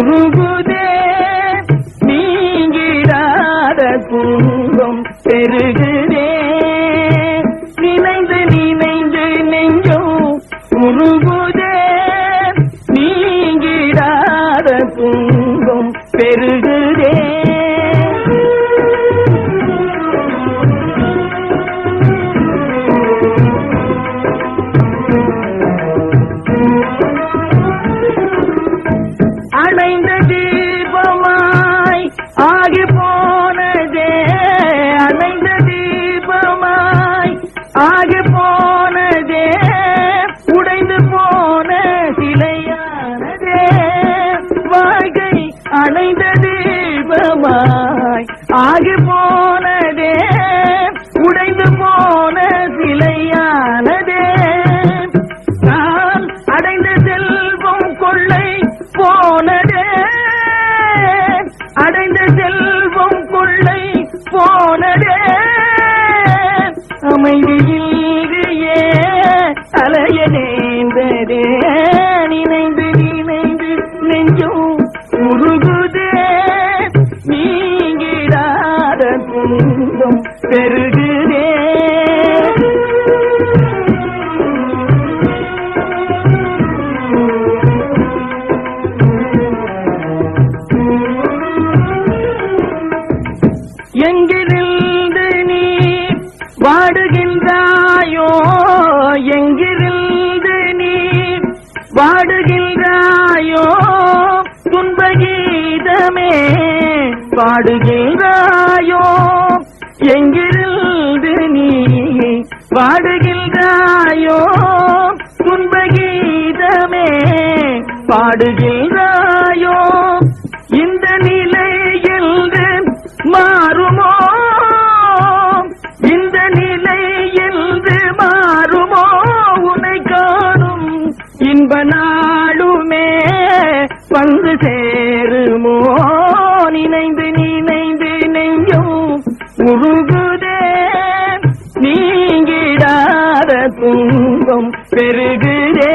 உருகுதே நீங்கிடாத துன்பம் பெருகுதே. நினைந்து நினைந்து நெஞ்சோ உருகுதே. ஆகி போனதே உடைந்து போன சிலையானதே. வாழ்க்கை அணைந்த தீபமாய் ஆகி போ செல்வம் பெருகுதே. எங்கிருந்து நீ வாடுகின்றாயோ? எங்கிருந்து நீ வாடுகின்றாயோ? துன்பகீதமே பாடுகின்றாயோ எங்கிருந்து நீ வாடுகின்றாயோ துன்பகீதமே பாடுகின்றாயோ? இந்த நிலை என்று மாறுமோ? இந்த நிலை என்று மாறுமோ? உனை காணும் இன்ப நாளுமே வந்து சே உருகுதே நீங்கிடாத துன்பம் பெருகுதே.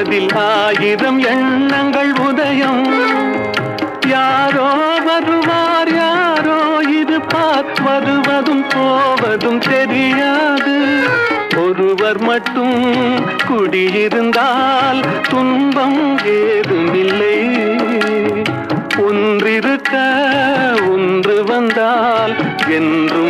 அதில் ஆயிரம் எண்ணங்கள் உதயம். யாரோ வருவார் யாரோ இது வருவதும் போவதும் தெரியாது. ஒருவர் மட்டும் குடியிருந்தால் துன்பம் ஏதுமில்லை. ஒன்றிருக்க ஒன்று வந்தால் என்றும்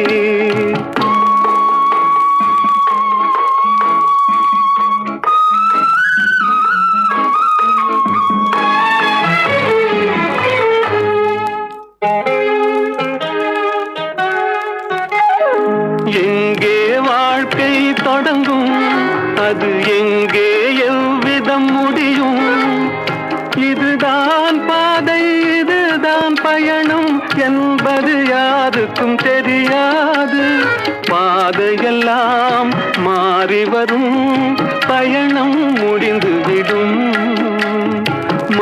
அது எங்கே எவ்விதம் முடியும்? இதுதான் பாதை இதுதான் பயணம் என்பது யாருக்கும் தெரியாது. பாதையெல்லாம் மாறி வரும் பயணம் முடிந்துவிடும்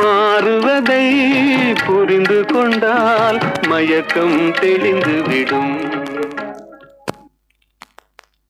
மாறுவதை புரிந்து கொண்டால் மயக்கம் தெளிந்துவிடும்